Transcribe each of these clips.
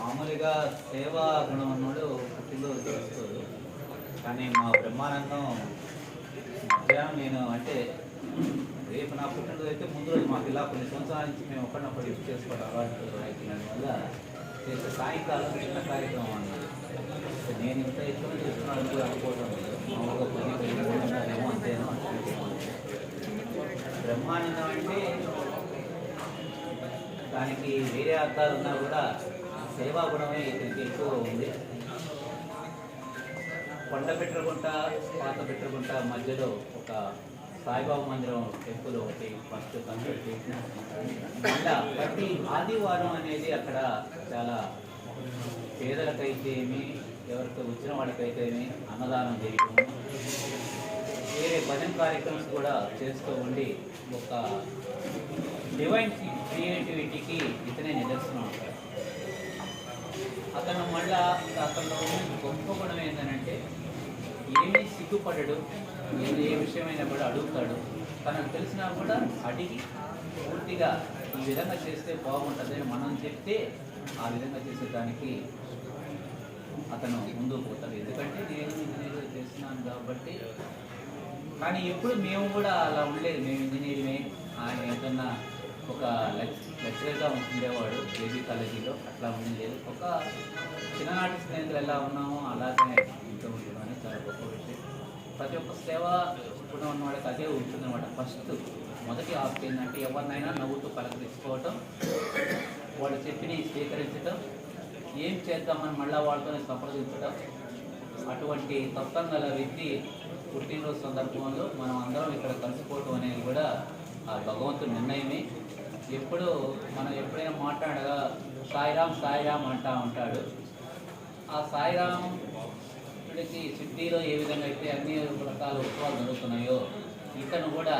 మామూలుగా సేవా గుణం అన్నాడు పుట్టినరోజు చేసుకోరు కానీ మా బ్రహ్మానందం మధ్యాహ్నం నేను అంటే రేపు నా పుట్టినరోజు అయితే ముందు రోజు మాకు ఇలా కొన్ని సంవత్సరాల నుంచి మేము ఒకరినొకరు యూజ్ చేసుకోవడం అలవాటు అవుతున్నందు వల్ల చేసే సాయంకాలం చిన్న కార్యక్రమం అన్నారు నేను ఇంత ఎక్కువ చేస్తున్నాను అనుకోవడం లేదు. మామూలుగా కొన్ని అంతేనో బ్రహ్మానందం అంటే దానికి వేరే అర్థాలు ఉన్నా కూడా సేవా గుణమే ఇతనికి ఎక్కువ ఉంది. కొండ పెట్టకుంట పాత పెట్టకుంట మధ్యలో ఒక సాయిబాబా మందిరం టెంపుల్ ఒకటి ఫస్ట్ కన్స్ట్రక్ట్ చేసిన. మళ్ళా ప్రతి ఆదివారం అనేది అక్కడ చాలా పేదలకైతే ఏమి ఎవరికి వచ్చిన వాళ్ళకైతే ఏమి అన్నదానం చేయటం. వేరే భజన కార్యక్రమ్స్ కూడా చేస్తూ ఉండి ఒక డివైన్ క్రియేటివిటీకి ఇతనే నిదర్శనం. మళ్ళా అతను గొప్ప గుణం ఏంటంటే ఏమీ సిగ్గుపడడు ఏది ఏ విషయమైనా కూడా అడుగుతాడు. తనకు తెలిసినా కూడా అడిగి పూర్తిగా ఈ విధంగా చేస్తే బాగుంటుందని మనం చెప్తే ఆ విధంగా చేసేదానికి అతను ముందుకు పోతాడు. ఎందుకంటే నేను ఇంజనీర్ చేస్తున్నాను కాబట్టి కానీ ఎప్పుడు మేము కూడా అలా ఉండలేదు. మేము ఇంజనీర్మే. ఆయన ఏదన్నా ఒక లెక్చరర్గా ఉండేవాడు ఏబీ కాలేజీలో. అట్లా ఉండేది. ఒక చిన్ననాటి స్నేహితులు ఎలా ఉన్నామో అలాగే ఇంట్లో ఉంటున్నాను చాలా గొప్ప విషయం ప్రతి ఒక్క సేవ ఇప్పుడు ఉన్న వాళ్ళకి అదే ఉంటుందన్నమాట. ఫస్ట్ మొదటి ఆప్షన్ ఏంటంటే ఎవరినైనా నవ్వుతూ పలకరించుకోవటం వాళ్ళు చెప్పిని స్వీకరించడం ఏం చేద్దామని మళ్ళీ వాళ్ళతోనే సంప్రదించడం అటువంటి తత్వం గల వ్యక్తి పుట్టినరోజు సందర్భంలో మనం అందరం ఇక్కడ కలిసిపోవటం అనేది కూడా ఆ భగవంతుడి నిర్ణయమే. ఎప్పుడు మనం ఎప్పుడైనా మాట్లాడగా సాయిరామ్ సాయిరామ్ అంటా ఉంటాడు. ఆ సాయిరామ్ ఇప్పటికి సిడ్డీలో ఏ విధంగా అయితే అన్ని రకాల ఉత్సవాలు జరుగుతున్నాయో ఇతను కూడా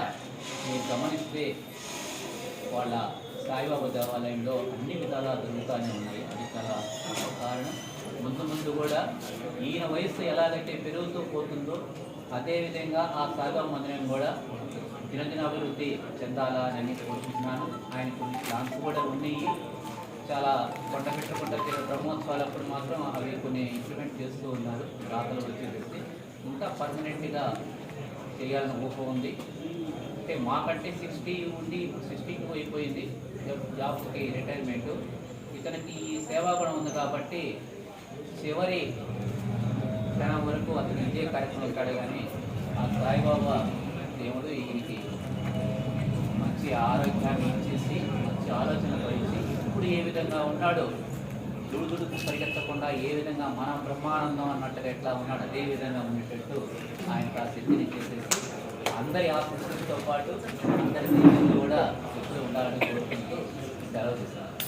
మీరు గమనిస్తే వాళ్ళ సాయిబాబా దేవాలయంలో అన్ని విధాలా దొరుకుతూనే ఉన్నాయి. అది చాలా కారణం. ముందు ముందు కూడా ఈయన వయసు ఎలాగైతే పెరుగుతూ పోతుందో అదేవిధంగా ఆ సాయిబాబా మందిరం కూడా దినదిన అభివృద్ధి చెందాలా అని కోరుకుంటున్నాను. ఆయన కొన్ని ప్లాన్స్ కూడా ఉన్నాయి. చాలా కొండ పెట్టకుండా బ్రహ్మోత్సవాలప్పుడు మాత్రం అవి కొన్ని ఇంప్లిమెంట్ చేస్తూ ఉన్నారు. రాతలు వచ్చేసి ఇంకా పర్మనెంట్గా చేయాలని ఊహ ఉంది. అంటే మాకంటే సిక్స్టీ ఉండి సిక్స్టీకి అయిపోయింది. జాబ్కి రిటైర్మెంట్ ఇతనికి ఈ సేవా గుణం ఉంది కాబట్టి చివరి క్షణం వరకు అతను ఇదే కార్యక్రమం ఇస్తాడు కానీ ఆ సాయిబాబా దేవుడు ఈయనకి మంచి ఆరోగ్యాన్ని ఇచ్చేసి మంచి ఆలోచనలు ఇచ్చి ఇప్పుడు ఏ విధంగా ఉన్నాడో దుడుదుడుకు పరిగెత్తకుండా ఏ విధంగా మనం బ్రహ్మానందం అన్నట్టుగా ఎట్లా ఉన్నాడు అదే విధంగా ఉండేటట్టు ఆయన ఆ సిద్ధిని చేసేసి అందరి ఆశీస్సులతో పాటు అందరి కూడా ఎప్పుడు ఉండాలని కోరుకుంటూ సెలవు చేస్తున్నారు